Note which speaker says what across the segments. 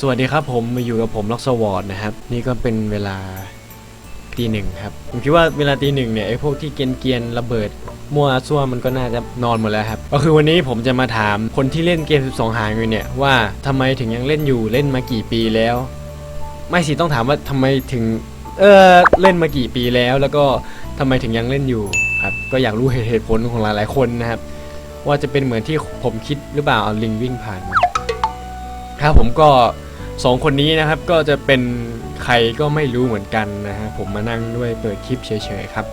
Speaker 1: สวัสดีครับผมมาอยู่กับผมล็อกสวอร์ดนะครับ นี่ก็เป็นเวลาตีหนึ่งครับ ผมคิดว่าเวลาตีหนึ่งเนี่ยไอ้พวกที่เกียนเกียนระเบิด มั่วซั่วมันก็น่าจะนอนหมดแล้วครับ ก็คือวันนี้ผมจะมาถามคนที่เล่นเกม 12 หางอยู่เนี่ยว่าทำไมถึงยังเล่นอยู่เล่นมากี่ปีแล้ว ไม่สิต้องถามว่าทำไมถึงเออเล่นมากี่ปีแล้ว แล้วก็ทำไมถึงยังเล่นอยู่ครับก็อยากรู้เหตุผลของหลายๆคนนะครับว่าจะเป็นเหมือนที่ผมคิดหรือเปล่าเอาลิงวิ่งผ่านมา ครับผมก็สองคนนี้นะครับก็จะเป็นใครก็ไม่รู้เหมือนกันนะฮะผมมานั่งด้วยเปิดคลิปเฉยๆครับ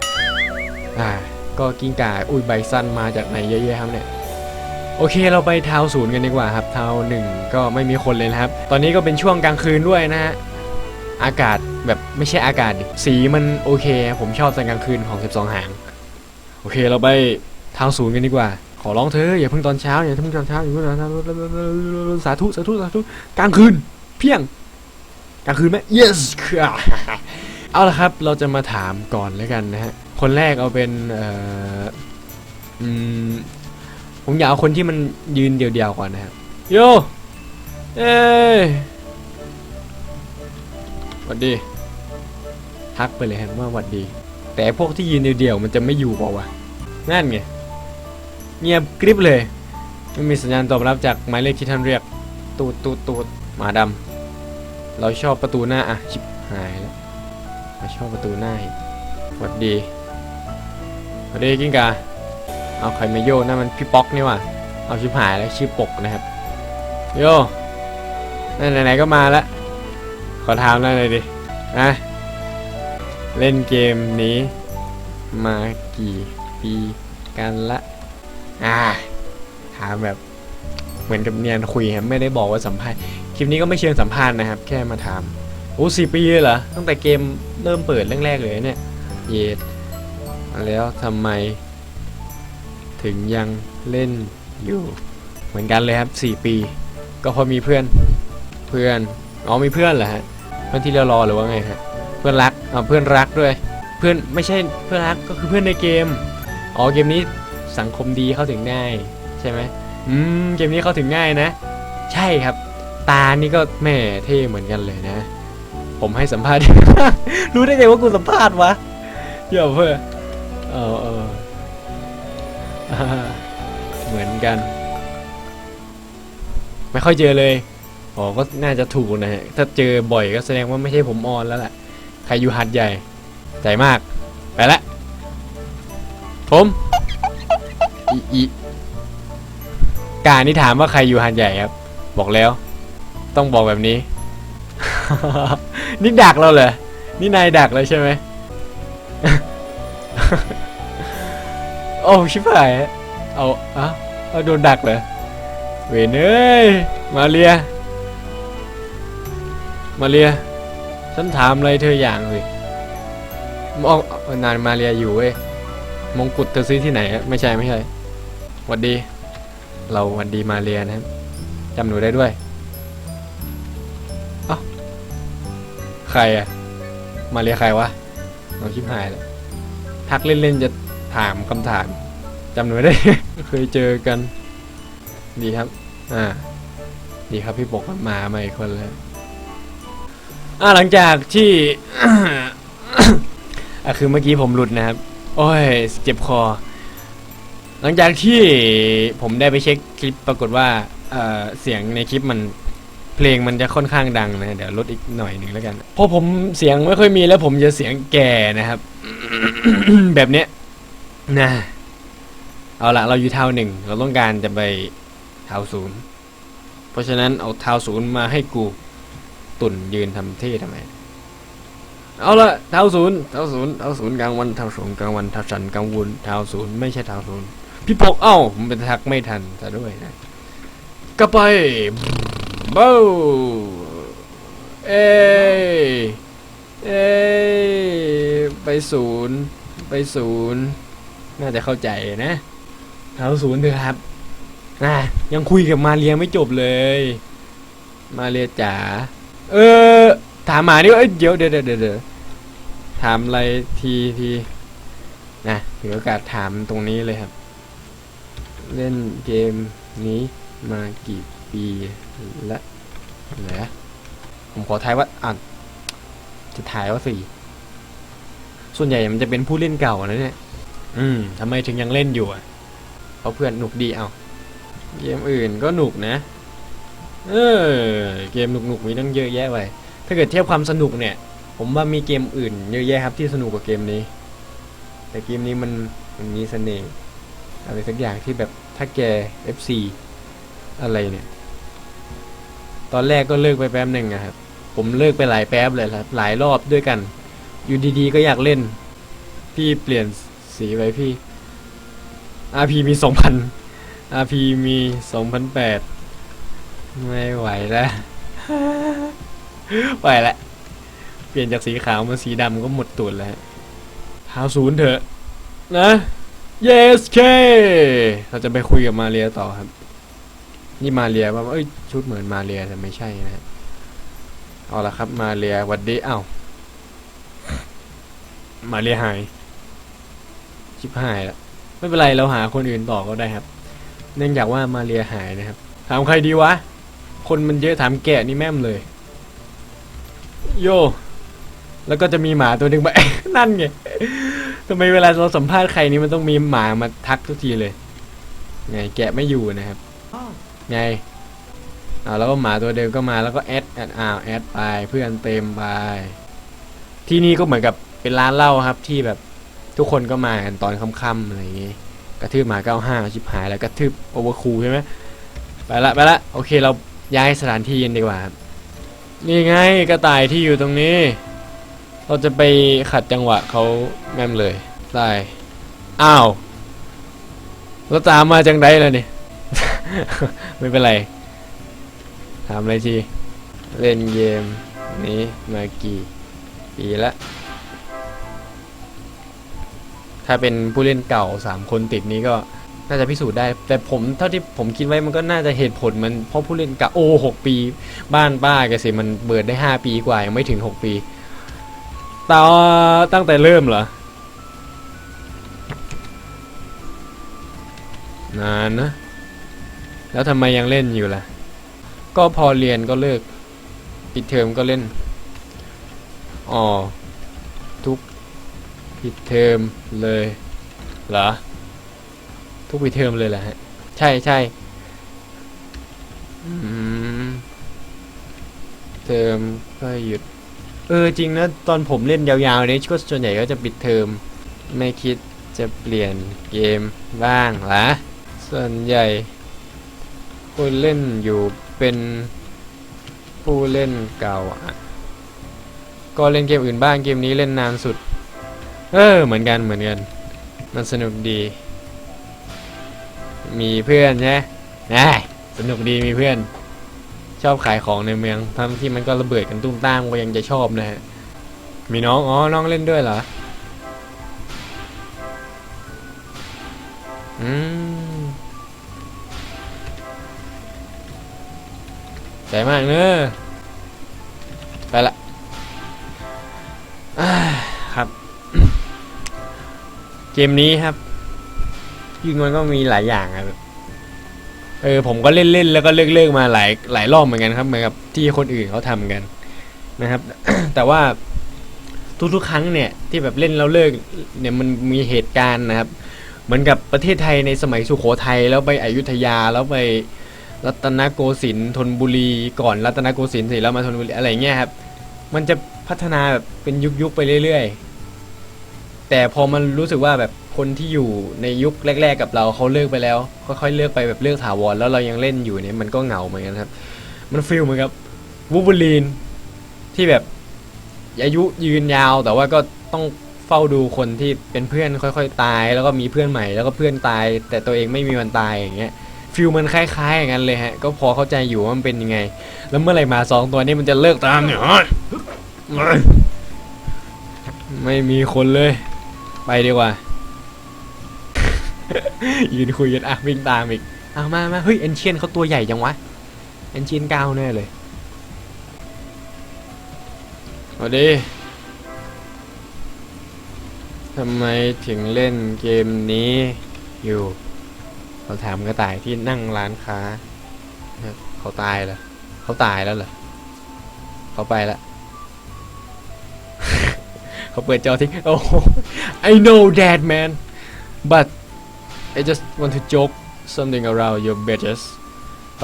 Speaker 1: อ่าก็กิ้งก่าอุ้ยใบสั้นมาจากไหนเยอะแยะครับเนี่ยโอเคเราไปทาวศูนย์กันดีกว่าครับทาวหนึ่งก็ไม่มีคนเลยนะครับ ตอนนี้ก็เป็นช่วงกลางคืนด้วยนะฮะอากาศแบบไม่ใช่อากาศสีมันโอเค ผมชอบตอนกลางคืนของ 12 หาง โอเคเราไปทาวศูนย์กันดีกว่า ขอร้องเธออย่าเพิ่งตอนเช้าอย่าเพิ่งตอนเช้าอย่าเพิ่งตอนเช้าสาธุสาธุสาธุกลางคืน เพียงกลางคืนไหม yes เอาละครับเราจะมาถามก่อนแล้วกันนะฮะคนแรกเอาเป็นเอ่ออืมผมอยากเอาคนที่มันยืนเดียวๆก่อนนะครับโยเอ้ยหวัดดี ทักไปเลยครับว่าหวัดดี แต่พวกที่ยืนเดียวๆมันจะไม่อยู่เปล่าวะนั่นไง เงียบกริบเลย ไม่มีสัญญาณตอบรับจากหมายเลขที่ท่านเรียก ตูดตูดตูดหมาดำเราชอบประตูหน้าอะชิบหายแล้วเราชอบประตูหน้าอีกหวัดดีหวัดดีกิ้งกาเอาใครมาโยนั่นมันพี่ป๊อกนี่ว่ะเอาชิบหายแล้วชื่อปกนะครับ โยนั่นไหนๆก็มาแล้วขอถามหน่อยเลยดินะเล่นเกมนี้มากี่ปีกันละ อ่าถามแบบเหมือนกับเนียนคุยครับไม่ได้บอกว่าสัมภาษณ์คลิปนี้ก็ไม่เชิงสัมภาษณ์นะครับ แค่มาถามโอ้สี่ปีเลยเหรอตั้งแต่เกมเริ่มเปิดแรกๆเลยเนี่ยเยดแล้วทำไม ถึงยังเล่นอยู่ เหมือนกันเลยครับสี่ปี ก็เพอมีเพื่อนเพื่อนอ๋อมีเพื่อนเหรอฮะเพื่อนที่เรารอหรือว่าไงฮะเพื่อนรักอ๋อเพื่อนรักด้วย เพื่อนไม่ใช่เพื่อนรักก็คือเพื่อนในเกมอ๋อเกมนี้ สังคมดีเข้าถึงง่าย ใช่ไหมอืมเกมนี้เข้าถึงง่ายนะ ใช่ครับ ตานี่ก็แหม่เท่เหมือนกันเลยนะ ผมให้สัมภาษณ์ รู้ได้ไงว่ากูสัมภาษณ์วะเดี๋ยวเพื่อเออเอออ่าเหมือนกัน ไม่ค่อยเจอเลยอ๋อก็น่าจะถูกนะฮะถ้าเจอบ่อยก็แสดงว่าไม่ใช่ผมออนแล้วแหละใครอยู่หัดใหญ่ ใจมาก ไปละผม อีการนี่ถามว่าใครอยู่หัดใหญ่ครับ บอกแล้ว ต้องบอกแบบนี้ นี่ดักเราเหรอ นี่นายดักเลยใช่ไหมโอ้ชิบหายเอาอ้าเอาโดนดักเหรอ เวนเอ้ย มาเรีย มาเรีย ฉันถามอะไรเธออย่างสิมองนานมาเรียอยู่เว้ย มงกุฎเธอซื้อที่ไหน ไม่ใช่ไม่ใช่ วัดดี เราหวัดดีมาเรียนะครับจำหนูได้ด้วยเอ้าใครอะมาเรียใครวะเราชิบหายแล้วทักเล่นๆจะถามคำถามจำหนูได้ เคยเจอกัน ดีครับ อ่า ดีครับพี่ปกมาใหม่คนเลยอ่าหลังจากที่อะคือเมื่อกี้ผมหลุดนะครับ โอ้ย เจ็บคอ หลังจากที่ผมได้ไปเช็คคลิปปรากฏว่าเอ่อเสียงในคลิปมันเพลงมันจะค่อนข้างดังนะเดี๋ยวลดอีกหน่อยหนึ่งแล้วกันเพราะผมเสียงไม่ค่อยมีแล้วผมจะเสียงแก่นะครับ แบบเนี้ยนะเอาละเราอยู่เท่าหนึ่งเราต้องการจะไปเท่าศูนย์เพราะฉะนั้นเอาเท่าศูนย์มาให้กูตุ่นยืนทำเท่ทำไมเอาละเท้าศูนย์เท้าศูนย์เท้าศูนย์กลางวันเท้าศูนย์กลางวันเท้าสันกลางวันเท้าศูนย์ไม่ใช่เท้าศูนย์ พี่ปกเอ้าผมเป็นทักไม่ทันซะด้วยนะก็ไปเบ้าเอยเอยไปศูนย์ไปศูนย์น่าจะเข้าใจนะเท้าศูนย์เถอะครับนะยังคุยกับมาเรียไม่จบเลย มาเรียจ๋าเออ ถามหมานี่ว่าเอ้ยเดี๋ยวเดี๋ยวเดี๋ยวเดี๋ยวถามอะไรทีทีนะถือโอกาสถามตรงนี้เลยครับ เล่นเกมนี้มากี่ปีละเหรอผมขอทายว่าอะจะทายว่าสี่ส่วนใหญ่มันจะเป็นผู้เล่นเก่านะเนี่ย อืมทำไมถึงยังเล่นอยู่อะ เพราะเพื่อนหนุกดีเอาเกมอื่นก็หนุกนะ เออ เกมหนุกๆมีตั้งเยอะแยะไปถ้าเกิดเทียบความสนุกเนี่ย ผมว่ามีเกมอื่น เยอะแยะครับที่สนุกกว่าเกมนี้ แต่เกมนี้มันมันมีเสน่ห์ อะไรสักอย่างที่แบบถ้าแก FC อะไรเนี่ย ตอนแรกก็เลิกไปแป๊บหนึ่งอะครับ ผมเลิกไปหลายแป๊บเลยครับ หลายรอบด้วยกัน อยู่ดีๆก็อยากเล่น พี่เปลี่ยนสีไปพี่ RP มีสองพัน RP มีสองพันแปดไม่ไหวแล้วไปละ เปลี่ยนจากสีขาวมาสีดำก็หมดตูดแล้วเท้าศูนย์เถอะ นะ yes k เราจะไปคุยกับมาเรียต่อครับ นี่มาเรียว่าเอ้ยชุดเหมือนมาเรียแต่ไม่ใช่นะเอาละครับมาเรียวัดดีเอ้ามาเรียหายชิบหายแล้วไม่เป็นไรเราหาคนอื่นต่อก็ได้ครับ เนื่องจากว่ามาเรียหายนะครับ ถามใครดีวะ คนมันเยอะถามแกะนี่แม่มเลย โย แล้วก็จะมีหมาตัวหนึ่งมานั่นไง ทำไมเวลาเราสัมภาษณ์ใครนี่มันต้องมีหมามาทักทุกทีเลย ไงแกะไม่อยู่นะครับ ไงอ่าแล้วก็หมาตัวเดิมก็มาแล้วก็แอดแอดอ้าวแอดไปเพื่อนเต็มไป ที่นี่ก็เหมือนกับเป็นร้านเหล้าครับที่แบบทุกคนก็มากันตอนค่ำๆอะไรอย่างงี้กระทืบหมาเก้าห้าชิบหายแล้วกระทืบโอเวอร์คูลใช่ไหมไปละไปละโอเคเราย้ายสถานที่กันดีกว่าครับนี่ไงกระต่ายที่อยู่ตรงนี้ เราจะไปขัดจังหวะเขาแม่มเลยได้อ้าวแล้วตามมาจังไดล่ะนี่ ไม่เป็นไรถามอะไรที เล่นเกมนี้มากี่ปีละ ถ้าเป็นผู้เล่นเก่าสามคนติดนี้ก็น่าจะพิสูจน์ได้ แต่ผมเท่าที่ผมคิดไว้มันก็น่าจะเหตุผลมันเพราะผู้เล่นเก่าโอ้หกปี บ้านป้าแกสิมันเบิดได้ห้าปีกว่ายังไม่ถึงหกปี ต่อตั้งแต่เริ่มเหรอ นานนะ แล้วทำไมยังเล่นอยู่ล่ะ ก็พอเรียนก็เลิก ปิดเทอมก็เล่น อ๋อ ทุกปิดเทอมเลยเหรอ ทุกปิดเทอมเลยแหละฮะ ใช่ใช่เทอมก็หยุด เออจริงนะตอนผมเล่นยาวๆนี่ยก็ส่วนใหญ่ก็จะปิดเทอมไม่คิดจะเปลี่ยนเกมบ้างเหรอส่วนใหญ่คนเล่นอยู่เป็นผู้เล่นเก่าก็เล่นเกมอื่นบ้างเกมนี้เล่นนานสุด เออเหมือนกันเหมือนกัน มันสนุกดี มีเพื่อนใช่ไหมสนุกดีมีเพื่อน ชอบขายของในเมืองทั้งที่มันก็ระเบิดกันตุ้มตามก็ยังจะชอบนะฮะ มีน้อง อ๋อ น้องเล่นด้วยเหรอ อืมใจมากเนอะไปละครับ เกมนี้ครับยิงมันก็มีหลายอย่างอะ เออผมก็เล่นเล่นแล้วก็เลิกเลิกๆมาหลายหลายรอบเหมือนกันครับเหมือนกับที่คนอื่นเขาทำกันนะครับ แต่ว่าทุกๆ ครั้งเนี่ยที่แบบเล่นแล้วเลิกเนี่ยมันมีเหตุการณ์นะครับ เหมือนกับประเทศไทยในสมัยสุโขทัยแล้วไปอยุธยาแล้วไปรัตนโกสินทร์ธนบุรี ก่อนรัตนโกสินทร์เสร็จแล้วมาธนบุรีอะไรเงี้ยครับ มันจะพัฒนาแบบเป็นยุคๆไปเรื่อยๆ แต่พอมันรู้สึกว่าแบบ คนที่อยู่ในยุคแรก ๆ กับเราเขาเลิกไปแล้วค่อยๆเลิกไปแบบเลิกถาวรแล้วเรายังเล่นอยู่เนี่ยมันก็เหงาเหมือนกันครับ มันฟีลเหมือนกับวูบูลีนที่แบบอายุยืนยาวแต่ว่าก็ต้องเฝ้าดูคนที่เป็นเพื่อนค่อย ๆ ตาย แล้วก็มีเพื่อนใหม่แล้วก็เพื่อนตาย แต่ตัวเองไม่มีวันตายอย่างเงี้ยฟิลมันคล้ายๆอย่างนั้นเลยฮะ ก็พอเข้าใจอยู่ว่ามันเป็นยังไง แล้วเมื่อไหร่มาสองตัวนี้มันจะเลิกตามเนี่ยไม่มีคนเลย ไปดีกว่า ยืนคุยกันอะวิ่งตามอีกเอามามาเฮ้ยเอนเชียนเขาตัวใหญ่จังวะเอนเชียนก้าวแน่เลยสวัสดีทำไมถึงเล่นเกมนี้อยู่เราถามกระต่ายที่นั่งร้านค้า เขาตายแล้วเขาตายแล้วเหรอเขาไปละเขาเปิดจอทิ้งโอ้ I know that man but I just want to joke something around your bitches ไป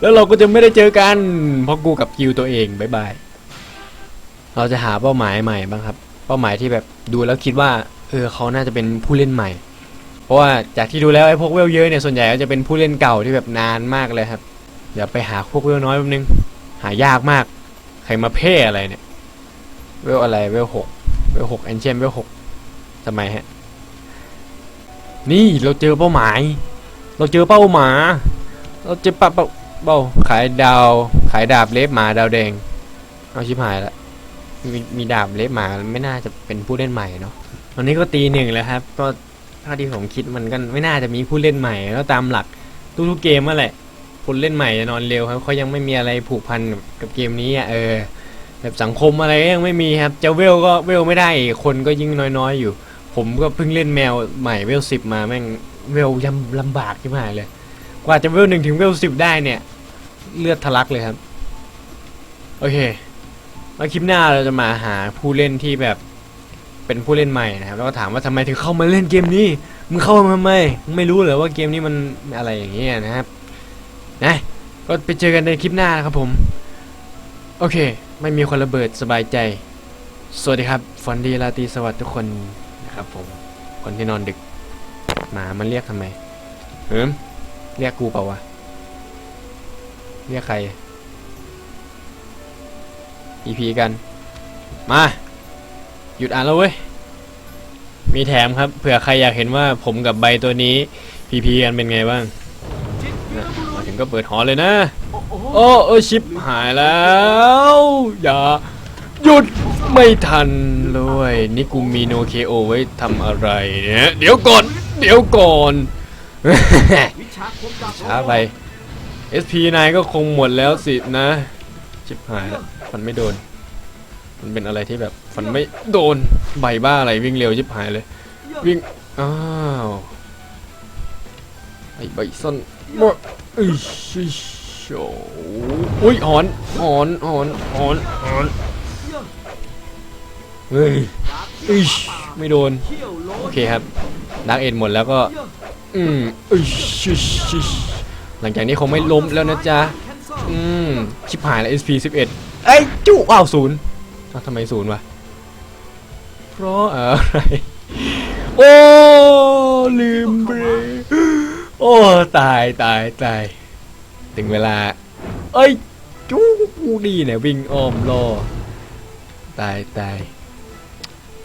Speaker 1: แล้วเราก็จะไม่ได้เจอกัน เพราะกูกับคิวตัวเองบายบาย เราจะหาเป้าหมายใหม่บ้างครับ เป้าหมายที่แบบดูแล้วคิดว่า เออเขาน่าจะเป็นผู้เล่นใหม่ เพราะว่าจากที่ดูแล้วไอ้พวกเวลเยอะเนี่ย ส่วนใหญ่ก็จะเป็นผู้เล่นเก่าที่แบบนานมากเลยครับเดี๋ยวไปหาพวกเวลน้อยแป๊บนึง หายากมาก ใครมาเพ่อะไรเนี่ย เวลอะไร เวลหก เวลหกแอนเชนเวลหกทำไมฮะ นี่เราเจอเป้าหมาย เราเจอเป้าหมา เราเจอป้าเป้าเป้าขายดาว ขายดาบเล็บหมาดาวแดง เอาชิบหายละมีมีดาบเล็บหมาไม่น่าจะเป็นผู้เล่นใหม่เนาะตอนนี้ก็ตีหนึ่งแล้วครับก็เท่าที่ผมคิดมันก็ไม่น่าจะมีผู้เล่นใหม่ แล้วตามหลักทุกๆเกมนั่นแหละคนเล่นใหม่จะนอนเร็วครับเขายังไม่มีอะไรผูกพันกับเกมนี้อะเออแบบสังคมอะไรก็ยังไม่มีครับ จะเวลก็เวลไม่ได้คนก็ยิ่งน้อยๆอยู่ ผมก็เพิ่งเล่นแมวใหม่เวลสิบมาแม่งเวลยำลำบากที่มายเลย กว่าจะเวลหนึ่งถึงเวลสิบได้เนี่ย เลือดทะลักเลยครับ โอเค แล้วคลิปหน้าเราจะมาหาผู้เล่นที่แบบเป็นผู้เล่นใหม่นะครับ แล้วก็ถามว่าทำไมถึงเข้ามาเล่นเกมนี้ มึงเข้ามาทำไมมึงไม่รู้เหรอว่าเกมนี้มันอะไรอย่างเงี้ยนะครับ นะ ก็ไปเจอกันในคลิปหน้านะครับผม โอเค ไม่มีคนระเบิดสบายใจ สวัสดีครับฝันดีราตีสวัสดิ์ทุกคน ครับผม คนที่นอนดึก หมามันเรียกทำไมเฮิมเรียกกูเปล่าวะ เรียกใคร EP กัน มา หยุดอ่านแล้วเว้ย มีแถมครับ เผื่อใครอยากเห็นว่าผมกับใบตัวนี้ PP กันเป็นไงบ้างนะมาถึงก็เปิดหอเลยนะ โอ้เออชิปหายแล้ว อย่า หยุด ไม่ทันเลยนี่กูมีโนเคโอไว้ทำอะไรเนี่ยเดี๋ยวก่อน เดี๋ยวก่อน ช้าไป SP นายก็คงหมดแล้วสินะ ชิบหายแล้วฟันไม่โดน มันเป็นอะไรที่แบบฟันไม่โดนใบบ้าอะไรวิ่งเร็วชิบหายเลย วิ่ง อ้าวไอ้ใบส้นมดอุ้ยชิโอุ้ยหอนหอนหอนหอนหอน เฮ้ยอุ้ยไม่โดน โอเคครับดักเอ็นหมดแล้วก็ อืมอุ้ยชิชหลังจากนี้คงไม่ล้มแล้วนะจ๊ะ อืมชิบหายแล้ว SP 11เอ้ยจุอ้าวศูนย์ทำไมศูนย์วะ เพราะอะไร โอ้ ลืมเบรโอ้ ตายตายตาย ถึงเวลา เอ้ยจู้กูดีเนี่ยวิ่งอ้อมล่อตายตาย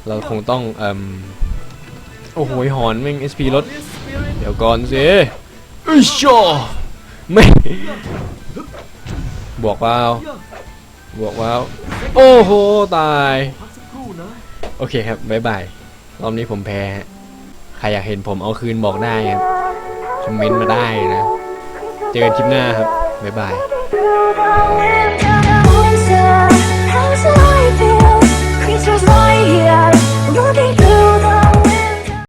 Speaker 1: เราคงต้องเอ่มโอ้โหหอนแม่ง SP ลด เดี๋ยวก่อนสิอึ้ยชอไม่บวกว้าวบวกว้าวโอ้โห ตาย โอเคครับบ๊ายบาย รอบนี้ผมแพ้ ใครอยากเห็นผมเอาคืนบอกได้ครับ คอมเมนต์มาได้นะ เจอกันคลิปหน้าครับ บ๊ายบาย
Speaker 2: here, looking through.